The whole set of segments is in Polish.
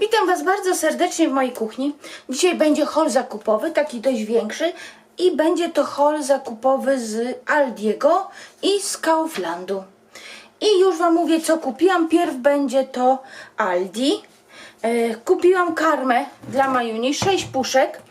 Witam Was bardzo serdecznie w mojej kuchni. Dzisiaj będzie hol zakupowy, taki dość większy i będzie to hol zakupowy z Aldiego i z Kauflandu. I już Wam mówię, co kupiłam. Pierw będzie to Aldi. E, kupiłam karmę dla Majuni, 6 puszek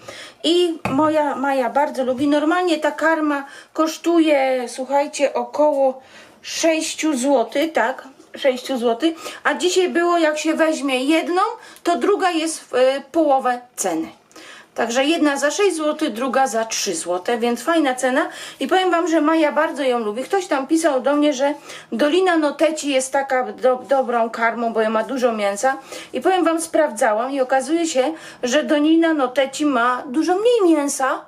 i moja Maja bardzo lubi. Normalnie ta karma kosztuje, słuchajcie, około 6 zł, tak? 6 zł, a dzisiaj było jak się weźmie jedną, to druga jest w e, połowę ceny. Także jedna za 6 zł, druga za 3 zł, więc fajna cena. I powiem Wam, że Maja bardzo ją lubi. Ktoś tam pisał do mnie, że Dolina Noteci jest taka do, dobrą karmą, bo ma dużo mięsa. I powiem Wam, sprawdzałam i okazuje się, że Dolina Noteci ma dużo mniej mięsa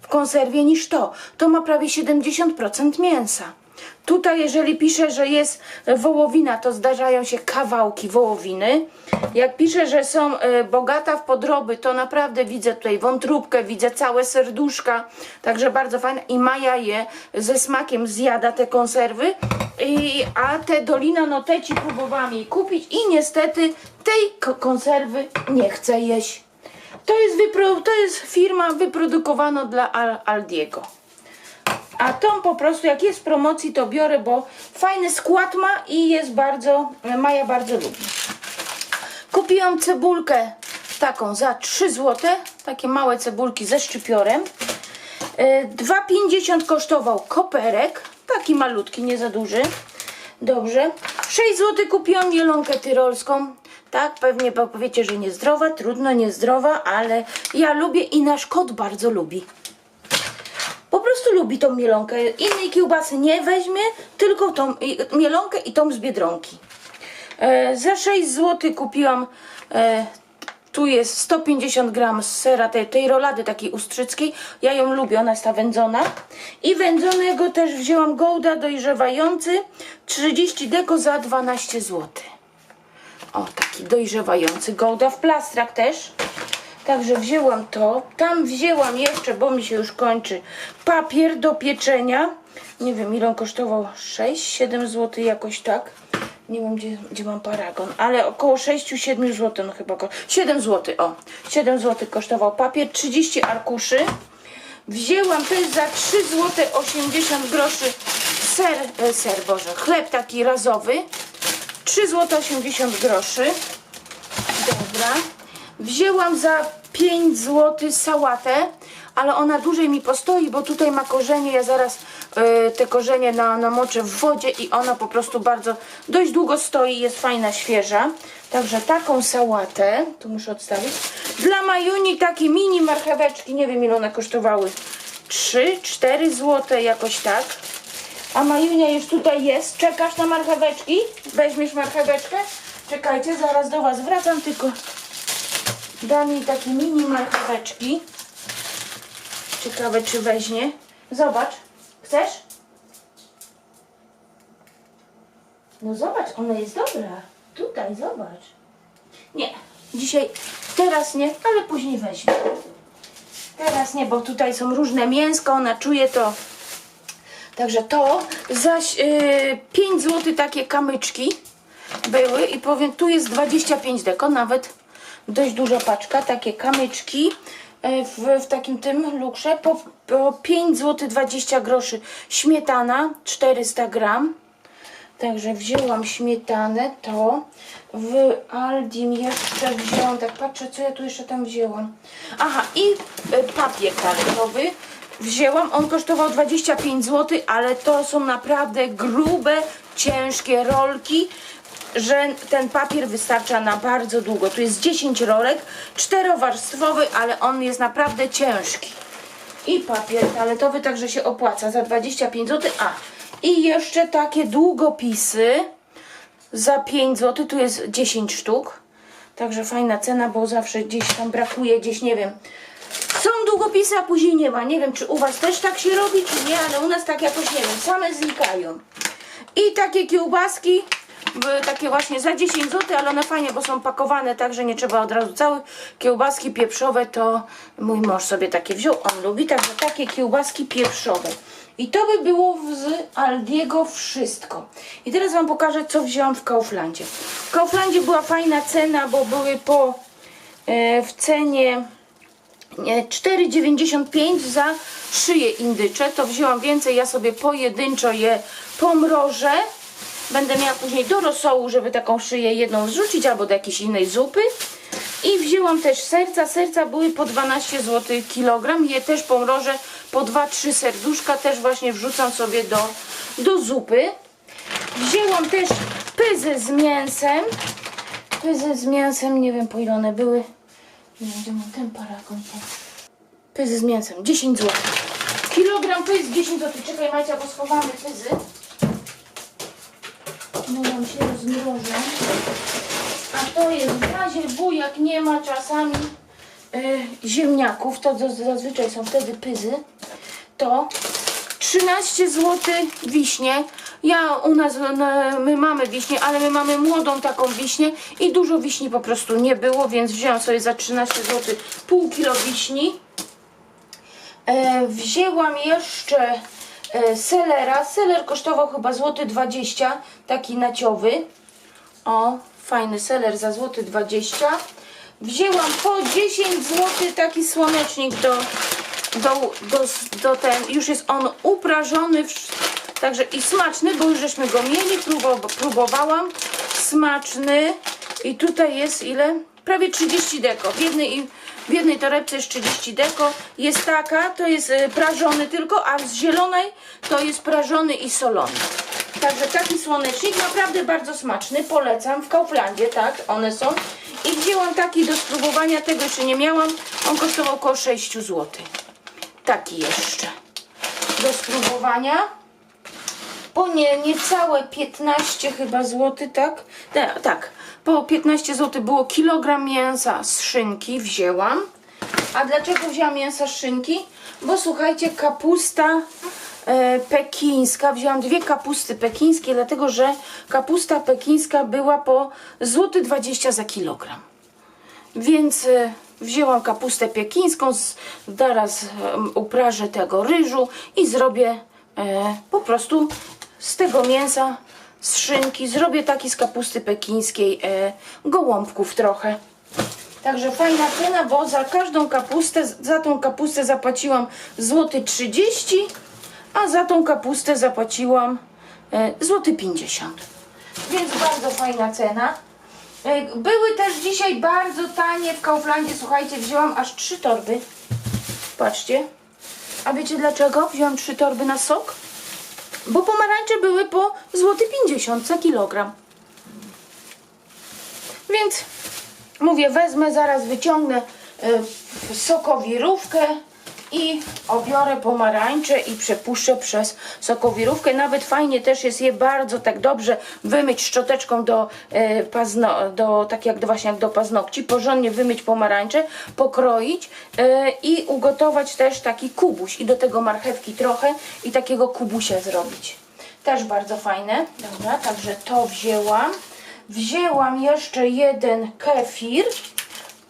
w konserwie niż to. To ma prawie 70% mięsa. Tutaj, jeżeli pisze, że jest wołowina, to zdarzają się kawałki wołowiny. Jak pisze, że są e, bogata w podroby, to naprawdę widzę tutaj wątróbkę, widzę całe serduszka. Także bardzo fajne. I Maja je ze smakiem zjada te konserwy. I, a te Dolina Noteci próbowałam jej kupić i niestety tej ko- konserwy nie chce jeść. To jest, to jest firma wyprodukowana dla Al Aldiego. A tą po prostu jak jest w promocji to biorę, bo fajny skład ma i jest bardzo, Maja bardzo lubi. Kupiłam cebulkę taką za 3 zł, takie małe cebulki ze szczypiorem. E, 2,50 kosztował koperek, taki malutki, nie za duży. Dobrze. 6 zł kupiłam mielonkę tyrolską. Tak, pewnie powiecie, że niezdrowa, trudno niezdrowa, ale ja lubię i nasz kot bardzo lubi. Prostu lubi tą mielonkę. Innej kiełbasy nie weźmie, tylko tą mielonkę i tą z Biedronki. E, za 6 zł kupiłam, e, tu jest 150 gram sera tej, tej rolady takiej ustrzyckiej. Ja ją lubię, ona jest ta wędzona. I wędzonego też wzięłam gołda dojrzewający, 30 deko za 12 zł. O, taki dojrzewający gołda w plastrach też. Także wzięłam to. Tam wzięłam jeszcze, bo mi się już kończy, papier do pieczenia. Nie wiem, ile on kosztował? 6-7 zł jakoś tak. Nie wiem, gdzie, gdzie mam paragon, ale około 6-7 zł, no chyba. ko- 7 zł, o. 7 zł kosztował papier, 30 arkuszy. Wzięłam, jest za 3 zł 80 groszy ser, e, ser, Boże, chleb taki razowy. 3 zł 80 groszy. Dobra. Wzięłam za 5 zł sałatę, ale ona dłużej mi postoi, bo tutaj ma korzenie. Ja zaraz e, te korzenie na, namoczę w wodzie i ona po prostu bardzo dość długo stoi, jest fajna, świeża. Także taką sałatę, tu muszę odstawić. Dla Majuni takie mini marcheweczki, nie wiem ile one kosztowały. 3-4 zł, jakoś tak. A Majunia już tutaj jest. Czekasz na marcheweczki? Weźmiesz marcheweczkę? Czekajcie, zaraz do Was wracam, tylko dam jej takie mini marcheweczki. Ciekawe, czy weźmie. Zobacz. Chcesz? No zobacz, ona jest dobra. Tutaj, zobacz. Nie, dzisiaj, teraz nie, ale później weźmie. Teraz nie, bo tutaj są różne mięsko, ona czuje to Także to zaś yy, 5 zł takie kamyczki były i powiem, tu jest 25 deko, nawet dość duża paczka, takie kamyczki yy, w, w takim tym lukrze po, po 5 zł 20 groszy. Śmietana 400 gram. Także wzięłam śmietanę, to w Aldim jeszcze wzięłam, tak patrzę, co ja tu jeszcze tam wzięłam. Aha, i e, papier toaletowy wzięłam, on kosztował 25 zł, ale to są naprawdę grube, ciężkie rolki, że ten papier wystarcza na bardzo długo. Tu jest 10 rolek, czterowarstwowy, ale on jest naprawdę ciężki i papier toaletowy, także się opłaca za 25 zł. A, i jeszcze takie długopisy za 5 zł, tu jest 10 sztuk. Także fajna cena, bo zawsze gdzieś tam brakuje, gdzieś nie wiem. Są długopisy, a później nie ma. Nie wiem, czy u Was też tak się robi, czy nie, ale u nas tak jakoś nie wiem, same znikają. I takie kiełbaski były takie właśnie za 10 zł, ale one fajnie, bo są pakowane tak, że nie trzeba od razu całych. Kiełbaski pieprzowe to mój mąż sobie takie wziął, on lubi, także takie kiełbaski pieprzowe. I to by było z Aldiego wszystko. I teraz Wam pokażę, co wzięłam w Kauflandzie. W Kauflandzie była fajna cena, bo były po e, w cenie nie, 4,95 za szyję indycze. To wzięłam więcej, ja sobie pojedynczo je pomrożę. Będę miała później do rosołu, żeby taką szyję jedną zrzucić albo do jakiejś innej zupy. I wzięłam też serca. Serca były po 12 zł kilogram. Je też pomrożę po 2-3 serduszka. Też właśnie wrzucam sobie do, do zupy. Wzięłam też pyzy z mięsem. Pyzy z mięsem, nie wiem po ile one były. Nie wiem, ten paragon. ten. Pyzy z mięsem, 10 zł. Kilogram pyz 10 zł. Czekaj Macia, bo schowamy pyzy. No nam się rozmrożą. A to jest w razie W, jak nie ma czasami y, ziemniaków, to zazwyczaj są wtedy pyzy, to 13 zł wiśnie. Ja u nas, my mamy wiśnie, ale my mamy młodą taką wiśnię i dużo wiśni po prostu nie było, więc wzięłam sobie za 13 zł pół kilo wiśni. E, wzięłam jeszcze e, selera. Seler kosztował chyba złoty 20, taki naciowy. O, fajny seler za złoty 20. Wzięłam po 10 zł taki słonecznik do, do, do, do ten. Już jest on uprażony, w- także i smaczny, bo już żeśmy go mieli, próbow, próbowałam. Smaczny. I tutaj jest ile? Prawie 30 deko. W jednej, i- w jednej torebce jest 30 deko. Jest taka, to jest y, prażony tylko, a z zielonej to jest prażony i solony. Także taki słonecznik, naprawdę bardzo smaczny, polecam. W Kauflandzie, tak, one są. I wzięłam taki do spróbowania, tego jeszcze nie miałam. On kosztował około 6 zł. Taki jeszcze. Do spróbowania. Po nie, niecałe 15 chyba złoty, tak? Tak, po 15 zł było kilogram mięsa z szynki, wzięłam. A dlaczego wzięłam mięsa z szynki? Bo słuchajcie, kapusta e, pekińska, wzięłam dwie kapusty pekińskie, dlatego że kapusta pekińska była po złoty 20 za kilogram. Więc e, wzięłam kapustę piekińską, z- zaraz em, uprażę tego ryżu i zrobię e, po prostu z tego mięsa, z szynki, zrobię taki z kapusty pekińskiej e, gołąbków trochę. Także fajna cena, bo za każdą kapustę, za tą kapustę zapłaciłam złoty 30, a za tą kapustę zapłaciłam e, złoty 50. Więc bardzo fajna cena. E, Były też dzisiaj bardzo tanie w Kauflandzie. Słuchajcie, wzięłam aż trzy torby. Patrzcie. A wiecie dlaczego wzięłam trzy torby na sok? Bo pomarańcze były po złoty 50 za kilogram. Więc mówię, wezmę, zaraz wyciągnę y, sokowirówkę i obiorę pomarańcze i przepuszczę przez sokowirówkę. Nawet fajnie też jest je bardzo tak dobrze wymyć szczoteczką do, y, pazno, do tak jak do, właśnie jak do paznokci, porządnie wymyć pomarańcze, pokroić y, i ugotować też taki kubuś i do tego marchewki trochę i takiego kubusia zrobić. Też bardzo fajne. Dobra, także to wzięłam. Wzięłam jeszcze jeden kefir.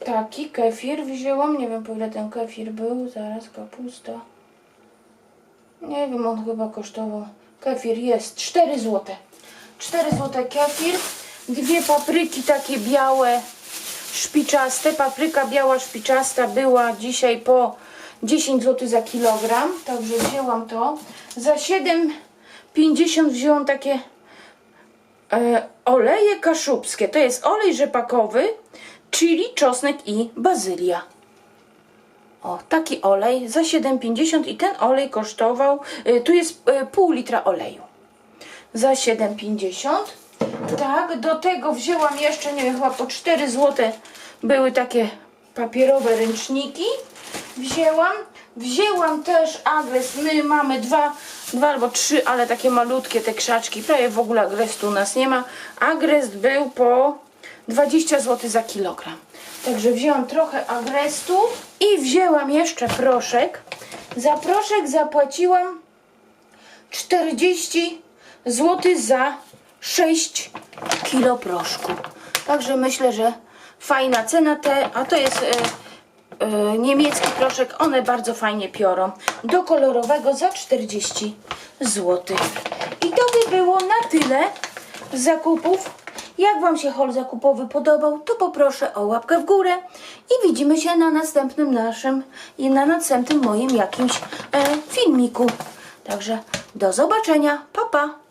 Taki kefir wzięłam. Nie wiem po ile ten kefir był. Zaraz kapusta. Nie wiem, on chyba kosztował. Kefir jest 4 zł. 4 zł kefir. Dwie papryki takie białe, szpiczaste. Papryka biała szpiczasta była dzisiaj po 10 zł za kilogram. Także wzięłam to. Za 7,50 wzięłam takie e, oleje kaszubskie. To jest olej rzepakowy, chili, czosnek i bazylia. O, taki olej za 7,50 i ten olej kosztował, y, tu jest y, pół litra oleju. Za 7,50. Tak, do tego wzięłam jeszcze, nie wiem, chyba po 4 zł były takie papierowe ręczniki. Wzięłam. Wzięłam też agres. My mamy dwa, dwa albo trzy, ale takie malutkie te krzaczki. Prawie w ogóle agrestu u nas nie ma. Agrest był po 20 zł za kilogram. Także wzięłam trochę agrestu i wzięłam jeszcze proszek. Za proszek zapłaciłam 40 zł za 6 kilo proszku. Także myślę, że fajna cena te, a to jest e, e, niemiecki proszek, one bardzo fajnie piorą. Do kolorowego za 40 zł. I to by było na tyle zakupów. Jak Wam się haul zakupowy podobał, to poproszę o łapkę w górę i widzimy się na następnym naszym i na następnym moim jakimś e, filmiku. Także do zobaczenia. Pa, pa!